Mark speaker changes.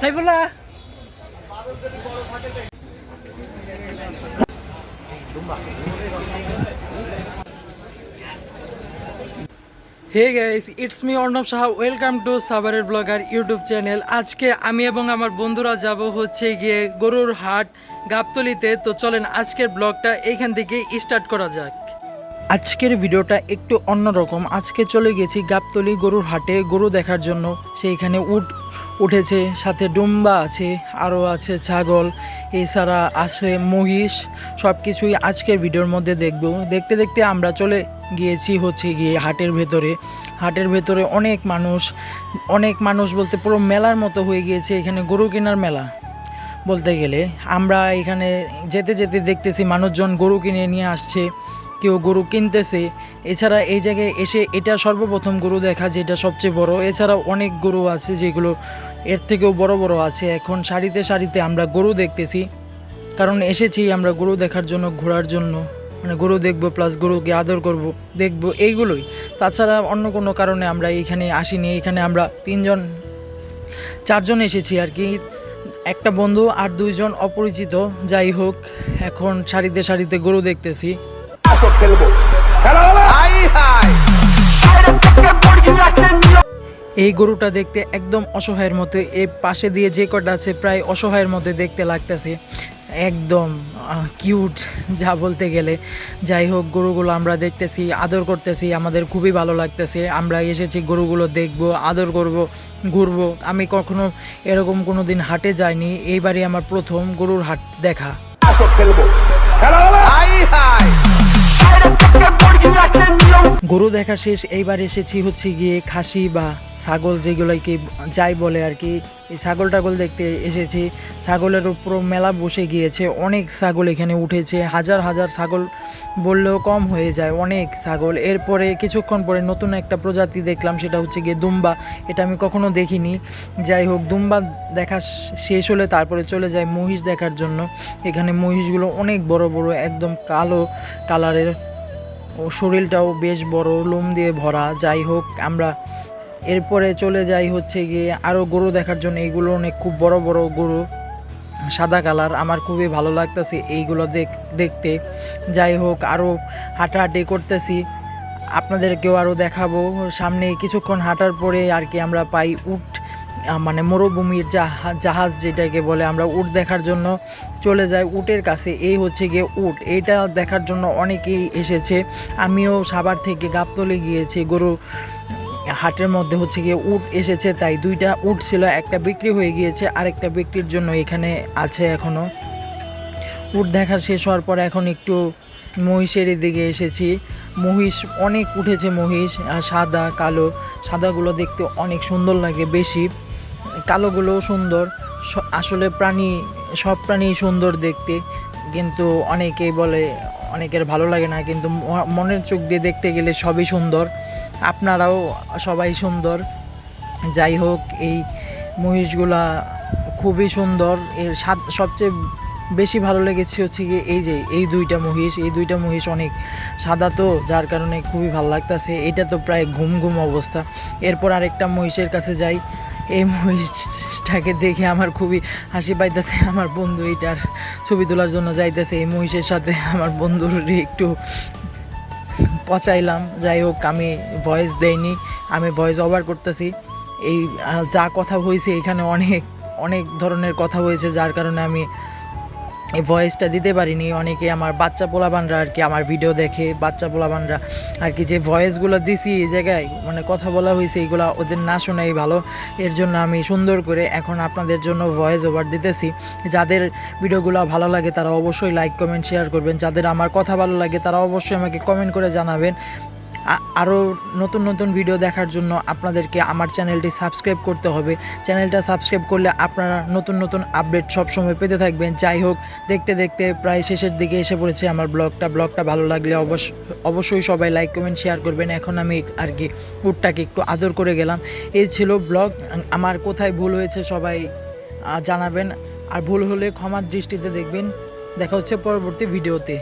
Speaker 1: Saifullah. Hey guys it's me Arnab Saha welcome to সাভারের blogger YouTube channel আজকে আমি এবং আমার বন্ধুরা যাব হচ্ছে গিয়ে গরুর হাট গাবতলিতে। তো চলেন আজকের ব্লগটা এখান থেকে স্টার্ট করা যাক। আজকের ভিডিওটা একটু অন্যরকম। আজকে চলে গেছি গাবতলি গরুর হাটে গরু দেখার জন্য। সেইখানে উট উঠেছে, সাথে ডুম্বা আছে আরও আছে ছাগল, এছাড়া আছে মহিষ সব কিছুই আজকের ভিডিওর মধ্যে দেখব। দেখতে দেখতে আমরা চলে গিয়েছি হচ্ছে গিয়ে হাটের ভেতরে। হাটের ভেতরে অনেক মানুষ অনেক মানুষ বলতে পুরো মেলার মতো হয়ে গিয়েছে, এখানে গরু কেনার মেলা। বলতে গেলে আমরা এখানে যেতে যেতে দেখতেছি মানুষজন গরু কিনে নিয়ে আসছে। কেউ গরু কিনতেছে, এছাড়া এই জায়গায় এসে এটা সর্বপ্রথম গরু দেখা যেটা সবচেয়ে বড়। এছাড়া অনেক গরু আছে যেগুলো এর থেকেও বড় বড় আছে। এখন সারিতে সারিতে আমরা গরু দেখতেছি, কারণ এসেছি আমরা গরু দেখার জন্য, ঘোরার জন্য। মানে গরু দেখব প্লাস গরুকে আদর করব, দেখব এইগুলোই। তাছাড়া অন্য কোনো কারণে আমরা এইখানে আসিনি। এখানে আমরা তিনজন, চারজন এসেছি আর কি। একটা বন্ধু আর দুইজন অপরিচিত। যাই হোক, এখন সারিতে সারিতে গরু দেখতেছি। এই গরুটা দেখতে একদম অসহায়ের মতো এই পাশে দিয়ে যে কটা আছে প্রায় অসহায়ের মতো দেখতে লাগতেছে। একদম কিউট যা বলতে গেলে। যাই হোক গরুগুলো আমরা দেখতেছি আদর করতেছি আমাদের খুবই ভালো লাগতেছে। আমরা এসেছি গরুগুলো দেখব আদর করব ঘুরবো। আমি কখনো এরকম কোনো দিন হাটে যাইনি এইবারই আমার প্রথম গরুর হাট দেখা। গরু দেখা শেষ, এইবার এসেছি হচ্ছে গিয়ে খাসি বা ছাগল যেগুলোকে যাই বলে আর কি। এই ছাগল টাগল দেখতে এসেছি। ছাগলের উপর মেলা বসে গিয়েছে, অনেক ছাগল এখানে উঠেছে, হাজার হাজার ছাগল বললেও কম হয়ে যায়, অনেক ছাগল। এরপরে কিছুক্ষণ পরে নতুন একটা প্রজাতি দেখলাম, সেটা হচ্ছে গিয়ে দুম্বা। এটা আমি কখনো দেখিনি। যাই হোক, দুম্বা দেখা শেষ হলে তারপরে চলে যায় মহিষ দেখার জন্য। এখানে মহিষগুলো অনেক বড় বড়, একদম কালো কালারের ও শরীরটাও বেশ বড় লোম দিয়ে ভরা। যাই হোক আমরা এরপরে চলে যাই হচ্ছে গিয়ে আরও গরু দেখার জন্য। এইগুলো অনেক খুব বড় বড় গরু সাদা কালার। আমার খুবই ভালো লাগতেছে এইগুলো দেখ দেখতে। যাই হোক আরও হাঁটাহাঁটি করতেছি। আপনাদেরকেও আরও দেখাবো। সামনে কিছুক্ষণ হাঁটার পরে আর কি আমরা পাই আহ, মানে মরুভূমির জাহা- জাহাজ যেটাকে বলে আমরা উট দেখার জন্য চলে যাই উটের কাছে। এই হচ্ছে গিয়ে উট। এইটা দেখার জন্য অনেকেই এসেছে। আমিও সাবার থেকে গাবতলে গিয়েছি। গরু হাটের মধ্যে হচ্ছে গিয়ে উট এসেছে। তাই দুইটা উট ছিল, একটা বিক্রি হয়ে গিয়েছে, আরেকটা বিক্রির জন্য এখানে আছে এখনও উট দেখা শেষ হওয়ার পর এখন একটু মহিষের দিকে এসেছি। মহিষ, অনেক উঠেছে মহিষ সাদা, কালো। সাদাগুলো দেখতে অনেক সুন্দর লাগে বেশি। কালোগুলোও সুন্দর। আসলে প্রাণী, সব প্রাণী সুন্দর দেখতে। কিন্তু অনেকেই বলে, অনেকের ভালো লাগে না, কিন্তু মনের চোখ দিয়ে দেখতে গেলে সবই সুন্দর। আপনারাও সবাই সুন্দর। যাই হোক, এই মহিষগুলা খুবই সুন্দর। এর সবচেয়ে বেশি ভালো লেগেছে হচ্ছে কি এই যে, এই দুইটা মহিষ। এই দুইটা মহিষ অনেক সাদা তো, যার কারণে খুবই ভালো লাগতাছে। এটা তো প্রায় ঘুম ঘুম অবস্থা। এরপর আরেকটা মহিষের কাছে যাই। এই মহিষটাকে দেখে আমার খুবই হাসি পাইতেছে। আমার বন্ধু এটার ছবি তোলার জন্য যাইতেছে। এই মহিষের সাথে আমার বন্ধুর একটু পচাইলাম। যাই হোক, আমি ভয়েস দেইনি, আমি ভয়েস ওভার করতেছি। এই যা কথা হয়েছে এখানে অনেক অনেক ধরনের কথা হয়েছে, যার কারণে আমি এই ভয়েসটা দিতে পারিনি। অনেকে আমার বাচ্চা পোলাবানরা আর কি আমার ভিডিও দেখে, বাচ্চা পোলাবানরা আর কি যে ভয়েসগুলো দিছি এই জায়গায় মানে কথা বলা হয়েছে, এইগুলো ওদের না শোনাই ভালো। এর জন্য আমি সুন্দর করে এখন আপনাদের জন্য ভয়েস ওভার দিতেছি। যাদের ভিডিওগুলো ভালো লাগে তারা অবশ্যই লাইক কমেন্ট শেয়ার করবেন। যাদের আমার কথা ভালো লাগে তারা অবশ্যই আমাকে কমেন্ট করে জানাবেন। আরও নতুন নতুন ভিডিও দেখার জন্য আপনাদেরকে আমার চ্যানেলটি সাবস্ক্রাইব করতে হবে। চ্যানেলটা সাবস্ক্রাইব করলে আপনারা নতুন নতুন আপডেট সবসময় পেতে থাকবেন। যাই হোক, দেখতে দেখতে প্রায় শেষের দিকে এসে পড়েছে আমার ব্লগটা ব্লগটা ভালো লাগলে অবশ্য, অবশ্যই সবাই লাইক কমেন্ট শেয়ার করবেন। এখন আমি আর কি উটটাকে একটু আদর করে গেলাম। এই ছিল ব্লগ আমার কোথায় ভুল হয়েছে সবাই জানাবেন। আর ভুল হলে ক্ষমার দৃষ্টিতে দেখবেন। দেখা হচ্ছে পরবর্তী ভিডিওতে